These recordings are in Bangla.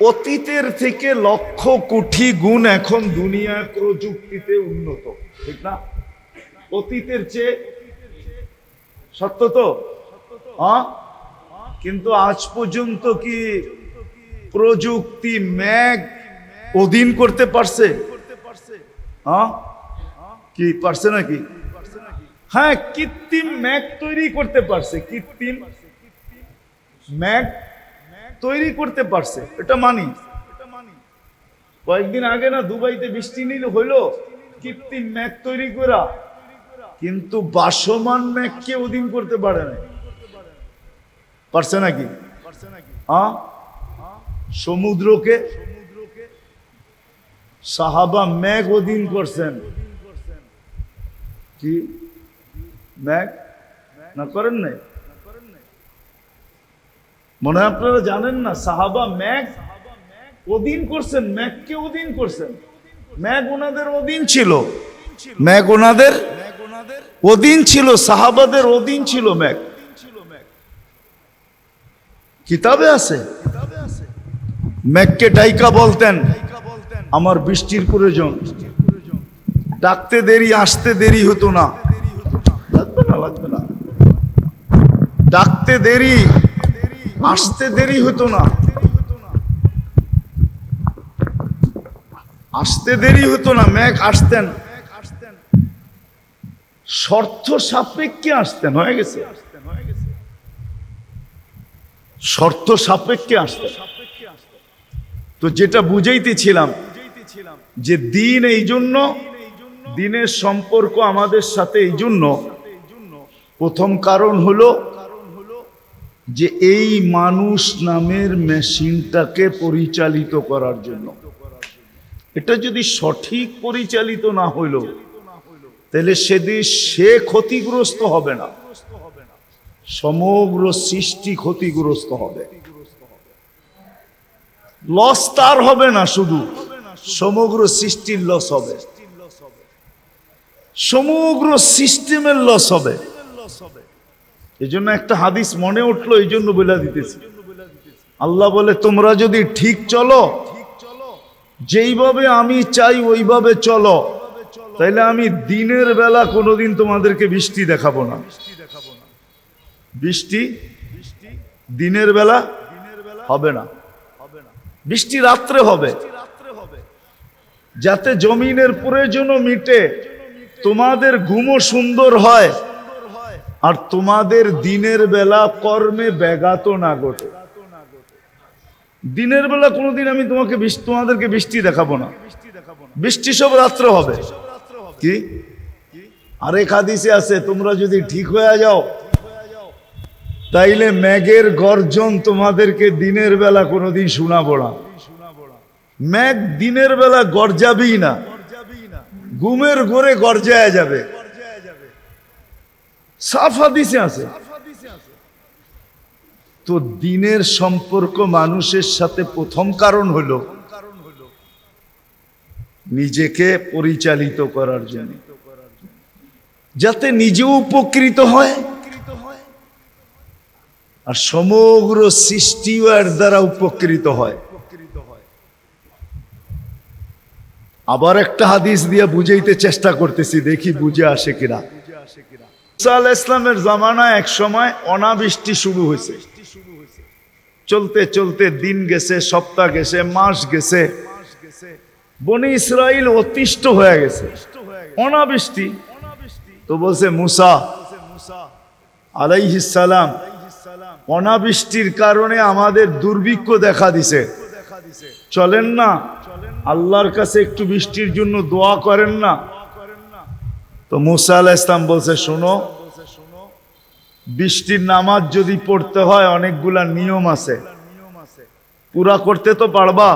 অতীতের থেকে লক্ষ কোটি গুণ এখন দুনিয়ার প্রযুক্তিতে উন্নত, ঠিক না? অতীতের চেয়ে, সত্য তো? হ্যাঁ? কিন্তু আজ পর্যন্ত কি প্রযুক্তি ম্যাগ অধীন করতে পারছে? হ্যাঁ? কি, পারছে নাকি? হ্যাঁ কৃত্রিম ম্যাগ তৈরি করতে পারছে, কৃত্রিম ম্যাগ তৈরি করতে পারছে, এটা মানি। কয়েকদিন আগে না দুবাইতে বৃষ্টি নিল হইল, কৃত্রিম ম্যাগ তৈরি করা কিন্তু বাসমান ম্যাগকে অধীন করতে পারে না পারছে নাকি? হ্যাঁ? সমুদ্রকে? সাহাবা ম্যাগ অধীন করছেন। কি? ম্যাগ না করেন নাই? মনে হয় আপনারা জানেন না সাহাবা ম্যাগ অধীন করছেন ম্যাগকে অধীন করছেন। ম্যাগ ওনাদের অধীন ছিল। ম্যাগ ওনাদের অধীন ছিল সাহাবাদের অধীন ছিল ম্যাগ। কিতাবে আছে? ম্যাককে ডাইকা বলতেন আমার বৃষ্টির প্রয়োজন। ডাকতে দেরি আসতে দেরি হতো না। লাগবে না লাগবে না। ডাকতে দেরি আসতে দেরি হতো না। আসতে দেরি হতো না ম্যাক আসতেন। শর্ত সাপেক্ষে আসতেন, হয়ে গেছে। শর্ত সাপেক্ষে আসতেন। তো যেটা বুঝাইতেছিলাম, যে দিন এই জন্য, দিনের সম্পর্ক আমাদের সাথে এই জন্য, প্রথম কারণ হলো যে এই মানুষ নামের মেশিনটাকে পরিচালিত করার জন্য। এটা যদি সঠিক পরিচালিত না হইল, তাহলে সেদিন সে ক্ষতিগ্রস্ত হবে না। সমগ্র সৃষ্টি ক্ষতিগ্রস্ত হবে। লস তার হবে না শুধু, সমগ্র সৃষ্টির লস হবে। সমগ্র সিস্টেমের লস হবে। এই জন্য একটা হাদিস মনে উঠল এই জন্য বলে দিতেছি। আল্লাহ বলে, তোমরা যদি ঠিক চলো, যেইভাবে আমি চাই ওইভাবে চলো। তাইলে আমি দিনের বেলা কোনোদিন তোমাদেরকে বৃষ্টি দেখাবো না। বৃষ্টি দিনের বেলা হবে না। বৃষ্টি রাত্রে হবে। যাতে জমিনের প্রয়োজনও মিটে, তোমাদের ঘুমও সুন্দর হয়। আর তোমাদের দিনের বেলা কর্মে ব্যাঘাত না ঘটে। দিনের বেলা কোনোদিন আমি তোমাকে তোমাদেরকে বৃষ্টি দেখাবো না। বৃষ্টি সব রাত্র হবে। কি? আরেক হাদিসে আছে, তোমরা যদি ঠিক হয়ে যাও, তাইলে ম্যাগের গর্জন তোমাদেরকে দিনের বেলা কোনোদিন শোনাবো না। ম্যাগ দিনের বেলা গর্জাবেই না। ঘুমের ঘরে গর্জায় যাবে। সাফ হাদিসে আছে। তো দিনের সম্পর্ক মানুষের সাথে প্রথম কারণ হলো নিজেকে পরিচালিত করার জন্য। যাতে নিজেও উপকৃত হয় আর সমগ্র সৃষ্টিও এর দ্বারা উপকৃত হয়। আবার একটা হাদিস দিয়ে বুঝাইতে চেষ্টা করতেছি, দেখি বুঝে আসে কিনা। মুসা আলাহ ইসলামের জামানায় এক সময় অনাবৃষ্টি শুরু হয়েছে। চলতে চলতে দিন গেছে, সপ্তাহ গেছে, মাস গেছে। বনি ইসরাইল অতিষ্ঠ হয়ে গেছে। অনাবৃষ্টি। তো বলছে মুসা আলাইহিস সালাম, অনাবৃষ্টির কারণে আমাদের দুর্ভিক্ষ দেখা দিছে। চলেন না, আল্লাহর কাছে একটু বৃষ্টির জন্য দোয়া করেন না। তো মুসা আলাহ ইসলাম বলছে, শোনো বৃষ্টির নামাজ যদি পড়তে হয়, অনেকগুলা নিয়ম আছে। পুরা করতে তো পারবা?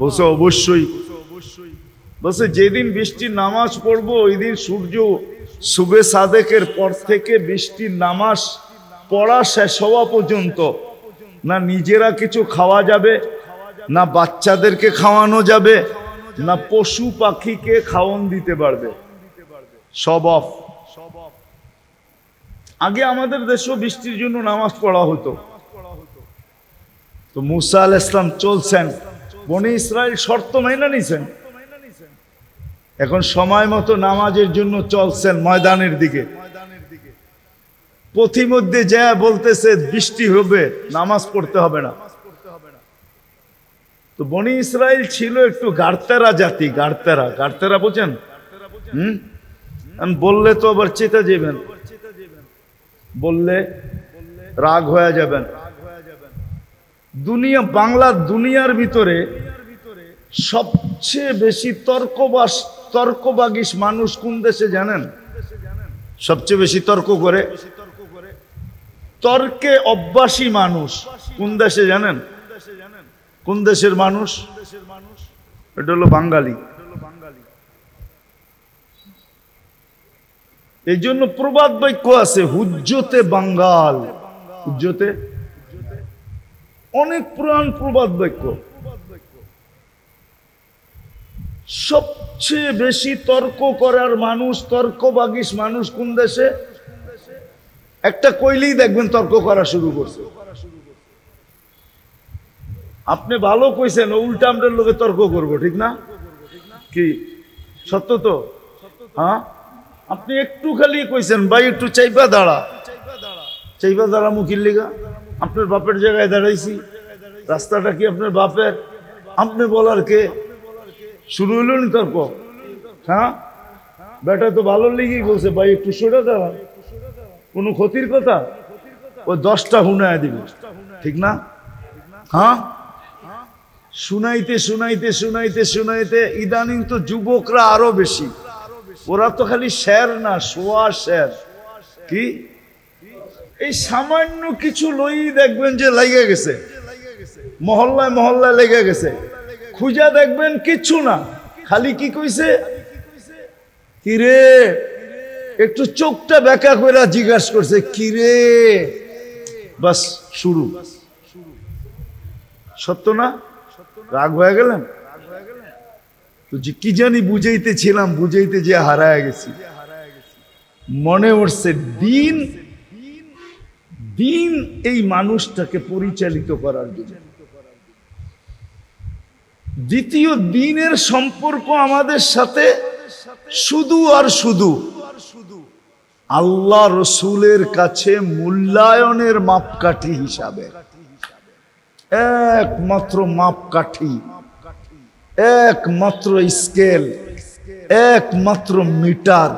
বসে অবশ্যই। বসে যেদিন বৃষ্টির নামাজ পড়ব, ওই দিন সূর্য সুবে সাদেকের পর থেকে বৃষ্টির নামাজ পড়া শেষ হওয়া পর্যন্ত না নিজেরা কিছু খাওয়া যাবে, না বাচ্চাদেরকে খাওয়ানো যাবে, না পশু পাখিকে খাওয়ান দিতে পারবে। সব অফ আগে আমাদের দেশেও বৃষ্টির জন্য নামাজ পড়া হতো। তো মুসা আল ইসলাম চলছেন, বনি ইসরায়েল শর্ত মাইনা নিছেন। এখন সময় মতো নামাজের জন্য চলছেন ময়দানের দিকে। পথিমধ্যে যা বলতেছে বৃষ্টি হবে, নামাজ পড়তে হবে না। তো বনি ইসরায়েল ছিল একটু গাড়তেরা জাতি গাড়তেরা গাড়তেরা বোঝেন? হুম? বললে তো আবার চেতে যাবেন। বললে রাগ হয়ে যাবেন। দুনিয়া, বাংলা দুনিয়ার ভিতরে সবচেয়ে বেশি তর্কবাস তর্কবাগিস মানুষ কোন দেশে জানেন? সবচেয়ে বেশি তর্ক করে? তর্কে অভ্যাসী মানুষ কোন দেশে জানেন? কোন দেশের মানুষ? এটা হলো বাঙালি। এই জন্য প্রবাদ বাক্য আছে, হুজ্জতে বাঙ্গাল। হুজ্জতে? অনেক পুরাণ প্রবাদ বাক্য। সবচেয়ে বেশি তর্ক করার মানুষ তর্কবাগিস মানুষ কোন দেশে? একটা কইলেই দেখবেন তর্ক করা শুরু করছে। আপনি ভালো কইছেন উল্টা আমরা লোকে তর্ক করব, ঠিক না? কি? সত্য তো? হ্যাঁ? আপনি একটু খালি কইছেন, ভাই, একটু চাইবা দাঁড়া। চাইবা দাঁড়া মুখির লিগা। আপনার বাপের জায়গায় দাঁড়াইছি। রাস্তাটা কি আপনার বাপের? আপনি বলার কে? শুরু হইল নি হ্যাঁ? বেটা তো ভালো লেগেই বলছে, ভাই, একটু সরে দাঁড়া। কোনো ক্ষতির কথা? ও দশটা হুনায় দিবে। ঠিক না? হ্যাঁ? শুনাইতে শুনাইতে শুনাইতে শুনাইতে ইদানিং তো যুবকরা আরও বেশি। ওরা তো খালি শের না, শোয়া শের। কি? এই সামান্য কিছু লই দেখবেন যে লেগে গেছে। মহল্লায় মহল্লায় লেগে গেছে। খুঁজা দেখবেন কিচ্ছু না। খালি কি কইছে? কিরে? একটু চোখটা বেকা করে জিজ্ঞাসা করছে, কিরে? বাস, শুরু। সত্য না? রাগ হয়ে গেলেন? তো যে কি জানি বুঝাইতেছিলাম, বুঝাইতে যে হারায় গেছি। মনে উঠছে, দিন দিন এই মানুষটাকে পরিচালিত করার জন্য। দ্বিতীয় দিনের সম্পর্ক আমাদের সাথে শুধু আর শুধু আল্লাহ রসুলের কাছে মূল্যায়নের মাপকাঠি হিসাবে। একমাত্র মাপকাঠি। একমাত্র স্কেল, একমাত্র মিটার,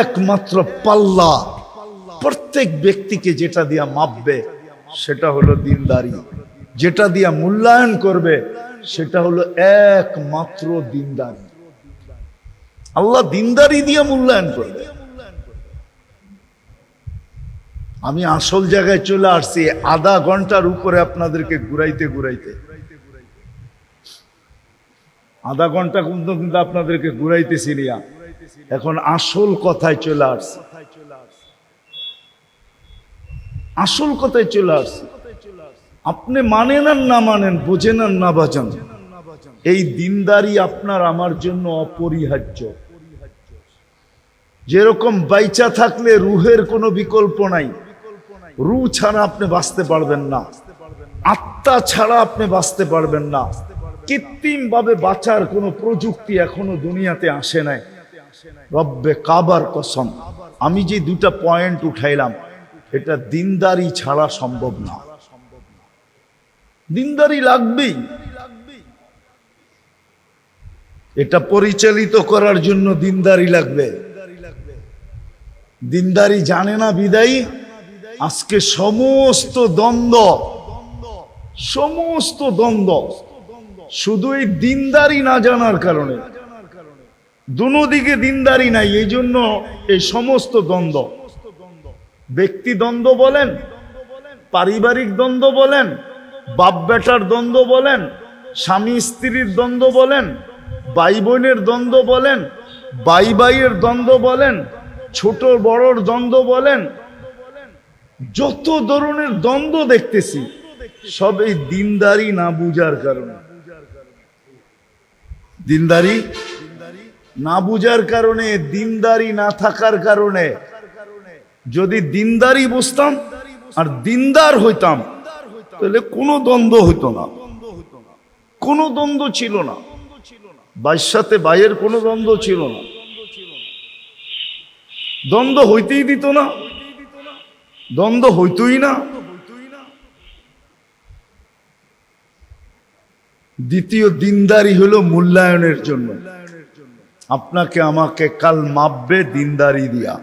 একমাত্র পাল্লা। প্রত্যেক ব্যক্তিকে যেটা দিয়া মাপবে, সেটা হলো দিনদারি। যেটা দিয়া মূল্যায়ন করবে, সেটা হলো একমাত্র দিনদারি। আল্লাহ দিনদারি দিয়ে মূল্যায়ন করবে। আমি আসল জায়গায় চলে আসছি, আধা ঘণ্টার উপরে আপনাদেরকে ঘুরাইতে ঘুরাইতে। আধা ঘণ্টা কিন্তু কিন্তু আপনাদেরকে ঘুরাইতেছি নিয়া। এখন আসল কথায় চলে আসছি। আসল কথায় চলে আসছি। আপনি মানেন আর না মানেন, বোঝেন আর না বাজান। এই দিনদারি আপনার আমার জন্য অপরিহার্য। যেরকম বাইচা থাকলে রুহের কোনো বিকল্প নাই। রু ছাড়া আপনি বাঁচতে পারবেন না। আত্মা ছাড়া আপনি বাঁচতে পারবেন না। কৃত্রিম ভাবে বাঁচার কোনো প্রযুক্তি এখনও দুনিয়াতে আসে নাই। রব্বে কাবার কসম, আমি যে দুটা পয়েন্ট উঠাইলাম, এটা দিনদারি ছাড়া সম্ভব না। দিনদারি লাগবেই। এটা পরিচালিত করার জন্য দিনদারি লাগবে। দিনদারি জানে না বিদায়ী, আজকে সমস্ত দ্বন্দ্ব সমস্ত দ্বন্দ্ব শুধু এই দিনদারি না জানার কারণে। দুনো দিকে দিনদারি নাই, এই জন্য এই সমস্ত দ্বন্দ্ব। ব্যক্তি দ্বন্দ্ব বলেন, পারিবারিক দ্বন্দ্ব বলেন বাপ বেটার দ্বন্দ্ব বলেন, স্বামী স্ত্রীর দ্বন্দ্ব বলেন ভাই বোনের দ্বন্দ্ব বলেন ভাই ভাইয়ের দ্বন্দ্ব বলেন, ছোট বড়র দ্বন্দ্ব বলেন, যত ধরনের দ্বন্দ্ব দেখতেছি, সব এই দিনদারি না বুঝার কারণে। দিনদারি না বুঝার কারণে, দিনদারি না থাকার কারণে। যদি দিনদারি বুঝতাম আর দিনদার হইতাম, তাহলে কোনো দ্বন্দ্ব হতো না। কোনো দ্বন্দ্ব ছিল না। বাইর সাথে বাইয়ের কোনো দ্বন্দ্ব ছিল না। দ্বন্দ্ব হইতেই দিত না। দ্বন্দ্ব হইতই না। দ্বিতীয় দিনদারি হলো মূল্যায়নের জন্য। আপনাকে আমাকে কাল মাপবে দিনদারি দিয়া।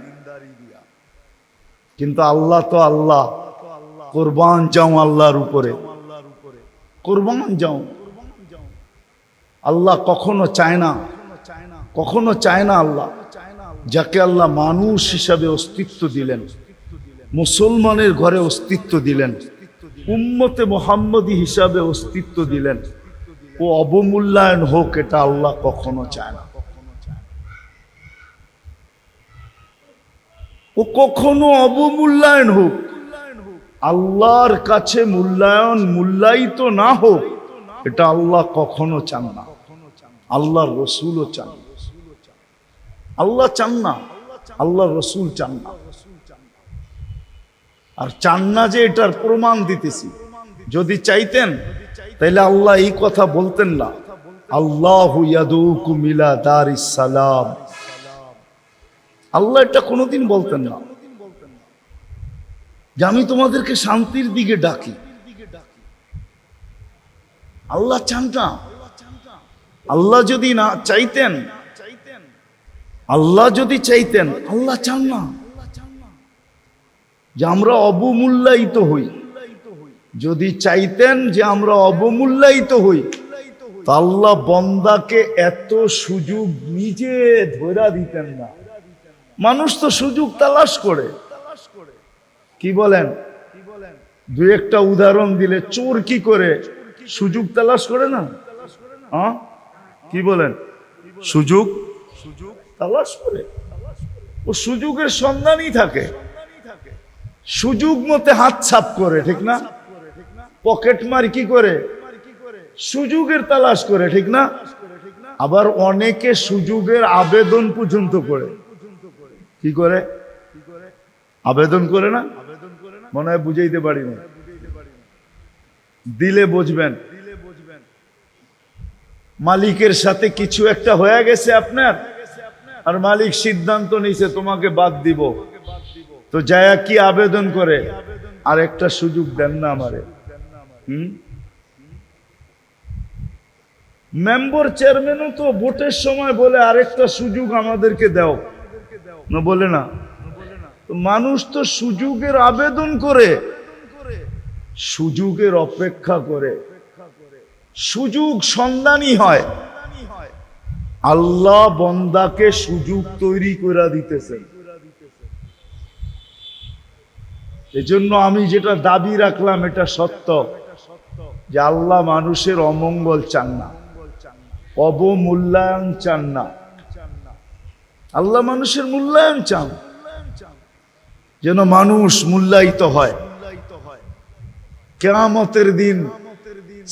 কিন্তু আল্লাহ তো আল্লাহ, কোরবান যাও আল্লাহর উপরে। কোরবান যাও আল্লাহ কখনো চায় না। কখনো চায় না আল্লাহ। যাকে আল্লাহ মানুষ হিসাবে অস্তিত্ব দিলেন, মুসলমানের ঘরে অস্তিত্ব দিলেন, উম্মতে মোহাম্মদী হিসাবে অস্তিত্ব দিলেন। ও অবমূল্যায়ন হোক, এটা আল্লাহ কখনো চায় না। ও কখনো অবমূল্যায়ন হোক, আল্লাহর কাছে মূল্যায়ন মূল্যায়িত না হোক, এটা আল্লাহ কখনো চান না। আল্লাহর রসুলও চান। আল্লাহ চান না আল্লাহ রসুল চান না। আর চান না যে এটার প্রমাণ দিতেছি। যদি চাইতেন তাহলে আল্লাহ এই কথা বলতেন না। আল্লাহ মিলা দার সালাম। আল্লাহ এটা কোনোদিন বলতেন না। যে আমি তোমাদেরকে শান্তির দিকে ডাকি। আল্লাহ চান আল্লাহ যদি না চাইতেন, আল্লাহ যদি চাইতেন, আল্লাহ চান না। যে আমরা অবমূল্যায়িত হই। যদি চাইতেন যে আমরা অবমূল্যায়িত হই, তা আল্লাহ বন্দাকে এত সুযোগ নিজে ধরা দিতেন না। মানুষ তো সুযোগ তালাশ করে। কি বলেন? দু একটা উদাহরণ দিলে চোর কি করে সুযোগ তালাশ করে না? কি বলেন? সুযোগ সুযোগ তালাশ করে। ও সুযোগের সন্ধানই থাকে। সুযোগ মতে হাত ছাপ করে, ঠিক না? পকেট মার কি করে? সুযোগের তালাশ করে, ঠিক না? আবার অনেকে সুযোগের আবেদন পর্যন্ত করে। কি করে? আবেদন করে না? মনে হয় বুঝাইতে পারি না দিলে বুঝবেন। মালিকের সাথে কিছু একটা হয়ে গেছে আপনার? আর মালিক সিদ্ধান্ত নিছে তোমাকে বাদ দিব। তো জায়া কি আবেদন করে? আর একটা সুযোগ দেন না আমারে। মেম্বার চেয়ারম্যানও তো ভোটের সময় বলে আরেকটা সুযোগ আমাদেরকে দাও। না বলে না? মানুষ তো সুযোগের আবেদন করে। সুযোগের অপেক্ষা করে। সুযোগ সন্ধানী হয়। আল্লাহ বন্দাকে সুযোগ তৈরি করে দিতেছেন। এজন্য আমি যেটা দাবি রাখলাম, এটা সত্য। যে আল্লাহ মানুষের অমঙ্গল চান না, অবমূল্যায়ন চান না। আল্লাহ মানুষের মূল্যায়ন চান, যেন মানুষ মূল্যায়িত হয়। কেয়ামতের দিন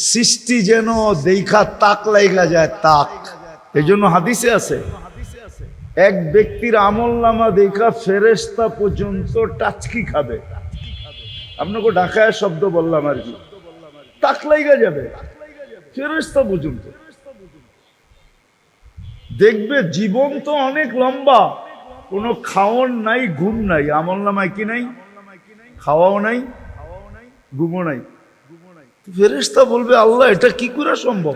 সৃষ্টি যেন দেখা তাক লাইগা যায়, তাক। এই জন্য হাদিসে আছে, এক ব্যক্তির আমল নামা দেখা ফেরেস্তা পর্যন্ত টাচকি খাবে। আপনাকে ঢাকায় শব্দ বললাম আর কি। তাক লাইগা যাবে। ফেরেস্তা পর্যন্ত দেখবে জীবন তো অনেক লম্বা, কোনো খাওয়ন নাই, ঘুম নাই। আমল নামায় কি নাই? খাওয়াও নাই, ঘুমও নাই। ফেরেস্তা বলবে, আল্লাহ, এটা কি করে সম্ভব?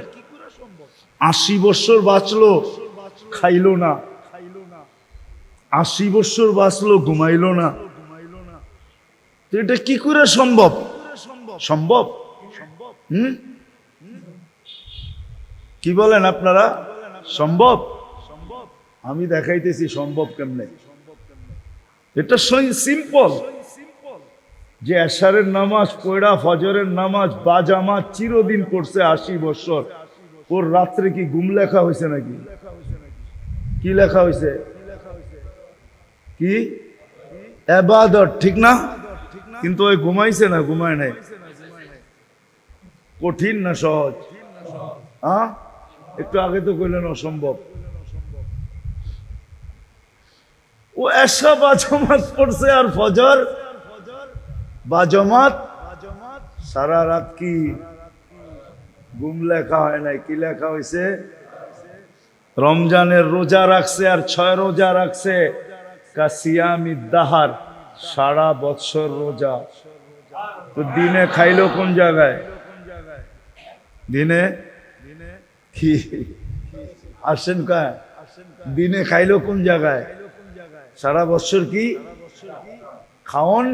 আশি বছর বাঁচলো, খাইলো না। আশি বছর বাঁচলো, ঘুমাইলো না। এটা কি করে সম্ভব সম্ভব? সম্ভব? হুম? কি বলেন আপনারা? সম্ভব? আমি দেখাইতেছি সম্ভব কেমনে? এটা সিম্পল। যে এশারের নামাজ পয়ড়া ফজরের নামাজ বা জামাত চিরদিন পড়ছে আশি বছর। ওর রাত্রে কি গুম লেখা হয়েছে নাকি? কি লেখা হয়েছে? কি? ঠিক না? কিন্তু ওই ঘুমাইছে না? ঘুমায় নাই? কঠিন না সহজ? হ্যাঁ? একটু আগে তো কইলেন অসম্ভব। ও এসা বাজমাত পড়ছে আর ফজর? বাজমাত? সারা রাত কি গুম লেখা হয় নাই? কি লেখা হয়েছে রমজানের রোজা রাখছে আর ছয় রোজা রাখছে। দাহার, সারা বৎসর রোজা। তো দিনে খাইলো কোন জায়গায়? দিনে কি? আসেন কা দিনে খাইলো কোন জায়গায়? সারা বছর কি খাওন?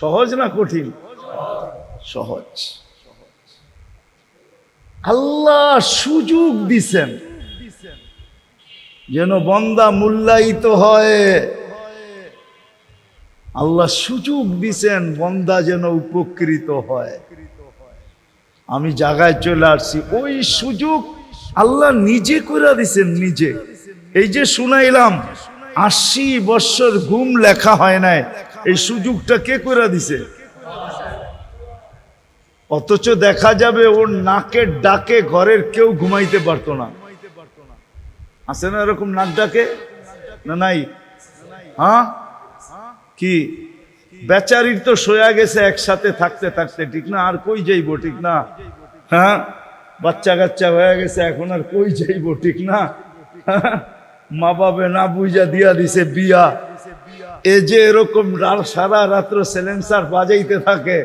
সহজ না কঠিন? সহজ। আল্লাহ সুযোগ দিছেন যেন বন্দা মূল্যায়িত হয়। আল্লাহ সুযোগ দিছেন বন্দা যেন উপকৃত হয়। আমি জায়গায় চলে আসছি। ওই সুযোগ আল্লাহ নিজে করে দিছেন, নিজে। এই যে শুনাইলাম, আশি বৎসর ঘুম লেখা হয় নাই, এই সুযোগটা কে করে দিছে? অথচ দেখা যাবে ওর নাকের ডাকে ঘরের কেউ ঘুমাইতে পারতো না। আছে না এরকম নাক ডাকে? না নাই? হ্যাঁ? কি? বেচারির তো সয়া গেছে একসাথে থাকতে থাকতে, ঠিক না? আর কই যাইবো, ঠিক না? হ্যাঁ? বাচ্চা কাচ্চা হয়ে গেছে, এখন আর কই যাইবো, ঠিক না? মা বাবা না বুঝা দিয়া দিছে বিয়া। এ যে এরকম সারা রাত্র সেলেন্সার বাজাইতে থাকে,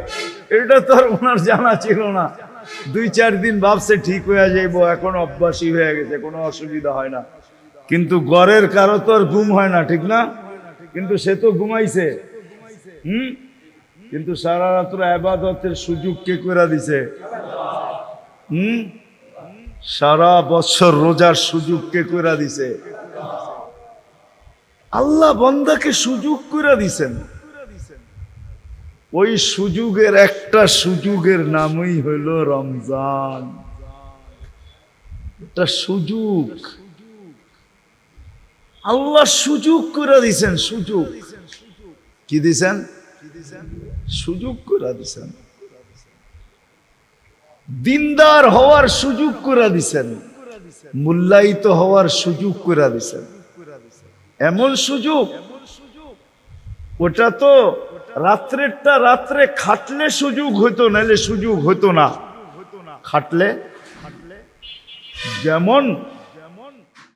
এটা তো আর ওনার জানা ছিল না। দুই, চার দিন ভাবছে ঠিক হয়ে যাইব, এখন অভ্যাসী হয়ে গেছে, কোনো অসুবিধা হয় না। কিন্তু গড়ের কারও তো আর ঘুম হয় না, ঠিক না? কিন্তু সে তো ঘুমাইছে। হুম? কিন্তু সারা রাত্র আবাদতের সুযোগ কে করে দিছে? হুম? সারা বছর রোজার সুযোগ কে করে দিছে? আল্লাহ বন্দাকে সুযোগ করে দিছেন। ওই সুযোগের একটা সুযোগের নামই হইল রমজান। একটা সুযোগ। আল্লাহ সুযোগ করে দিছেন, সুযোগ। কি দিছেন? সুযোগ করে দিছেন। দিনদার হওয়ার সুযোগ করে দিছেন। মূল্যায়িত হওয়ার সুযোগ করে দিছেন। এমন সুযোগ, ওটা তো রাত্রেরটা রাত্রে খাটলে সুযোগ হতো নাহলে সুযোগ হতো না। খাটলে? যেমন